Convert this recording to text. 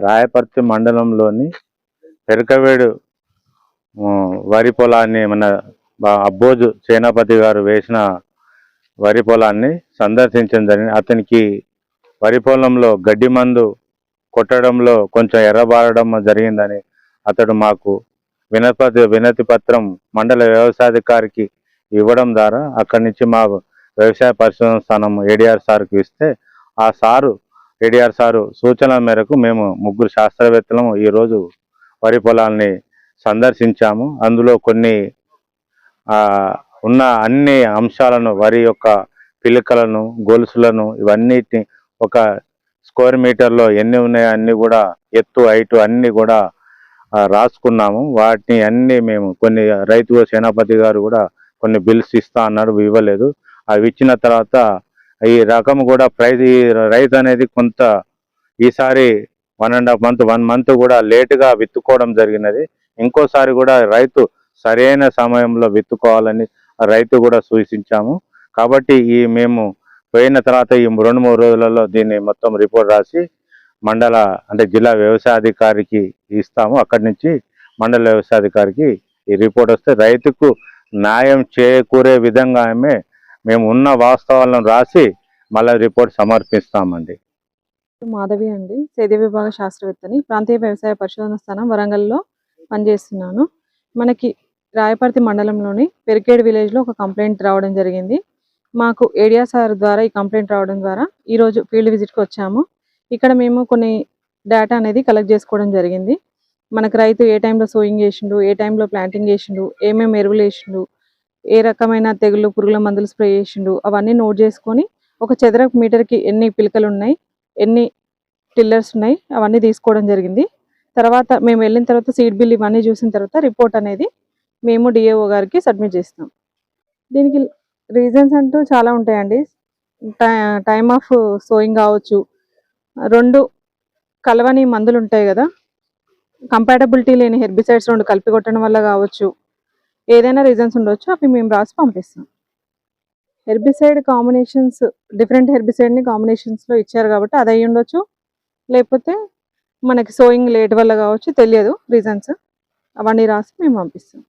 రాయపర్తి మండలంలోని పెరకవేడు వరి పొలాన్ని మన అబ్బోజు సేనాపతి గారు వేసిన వరి పొలాన్ని సందర్శించడం జరిగింది. అతనికి వరి పొలంలో గడ్డి మందు కొట్టడంలో కొంచెం ఎర్రబారడం జరిగిందని అతడు మాకు వినపతి వినతి పత్రం మండల వ్యవసాయాధికారికి ఇవ్వడం ద్వారా అక్కడి నుంచి మా వ్యవసాయ పరిశోధన స్థానం ఏడిఆర్ సార్కి ఇస్తే ఆ సారు ఏడిఆర్ సారు సూచనల మేరకు మేము ముగ్గురు శాస్త్రవేత్తలము ఈరోజు వరి పొలాల్ని సందర్శించాము. అందులో కొన్ని ఉన్న అన్ని అంశాలను వరి యొక్క పిలుకలను గొలుసులను ఇవన్నిటిని ఒక స్క్వేర్ మీటర్లో ఎన్ని ఉన్నాయో అన్నీ కూడా ఎత్తు హైటు అన్నీ కూడా రాసుకున్నాము. వాటిని అన్నీ మేము కొన్ని రైతు సేనాపతి గారు కూడా కొన్ని బిల్స్ ఇస్తా అన్నారు. ఇవ్వలేదు. అవి ఇచ్చిన తర్వాత ఈ రకం కూడా ప్రైజ్ ఈ రైతు అనేది కొంత ఈసారి one and half month one month కూడా లేటుగా విత్తుకోవడం జరిగినది. ఇంకోసారి కూడా రైతు సరైన సమయంలో విత్తుకోవాలని రైతు కూడా సూచించాము. కాబట్టి ఈ మేము పోయిన తర్వాత ఈ రెండు మూడు రోజులలో దీన్ని మొత్తం రిపోర్ట్ రాసి మండల అంటే జిల్లా వ్యవసాయాధికారికి ఇస్తాము. అక్కడి నుంచి మండల వ్యవసాయాధికారికి ఈ రిపోర్ట్ వస్తే రైతుకు న్యాయం చేకూరే విధంగా ఆమె మేము ఉన్న వాస్తవాలను రాసి మళ్ళీ రిపోర్ట్ సమర్పిస్తామండి. మాధవి అండి. సేద్య విభాగ శాస్త్రవేత్తని ప్రాంతీయ వ్యవసాయ పరిశోధన స్థానం వరంగల్లో పనిచేస్తున్నాను. మనకి రాయపర్తి మండలంలోని పెరికేడ్ విలేజ్లో ఒక కంప్లైంట్ రావడం జరిగింది. మాకు ఏడియా సార్ ద్వారా ఈ కంప్లైంట్ రావడం ద్వారా ఈరోజు ఫీల్డ్ విజిట్కి వచ్చాము. ఇక్కడ మేము కొన్ని డేటా అనేది కలెక్ట్ చేసుకోవడం జరిగింది. మనకు రైతు ఏ టైంలో సోయింగ్ చేసిండు ఏ టైంలో ప్లాంటింగ్ చేసిండు ఏమేమి ఎరువులు వేసిండు ఏ రకమైన తెగులు పురుగుల మందులు స్ప్రే చేసిండు అవన్నీ నోట్ చేసుకొని ఒక చదరపు మీటర్కి ఎన్ని పిలకలు ఉన్నాయి ఎన్ని టిల్లర్స్ ఉన్నాయి అవన్నీ తీసుకోవడం జరిగింది. తర్వాత మేము వెళ్ళిన తర్వాత సీడ్ బిల్ ఇవన్నీ చూసిన తర్వాత రిపోర్ట్ అనేది మేము డిఏఓ గారికి సబ్మిట్ చేస్తాం దీనికి రీజన్స్ అంటూ చాలా ఉంటాయండి. టైమ్ ఆఫ్ సోయింగ్ కావచ్చు. రెండు కలవని మందులు ఉంటాయి కదా. కంపాటబిలిటీ లేని హెర్బిసైడ్స్ రెండు కలిపి కొట్టడం వల్ల కావచ్చు. ఏదైనా రీజన్స్ ఉండొచ్చు అవి మేము రాసి పంపిస్తాం. హెర్బిసైడ్ కాంబినేషన్స్ డిఫరెంట్ హెర్బిసైడ్ని కాంబినేషన్స్లో ఇచ్చారు కాబట్టి అది అయి ఉండొచ్చు. లేకపోతే మనకి సోయింగ్ లేట్ వల్ల కావచ్చు తెలియదు రీజన్స్ అవన్నీ రాసి మేము పంపిస్తాం.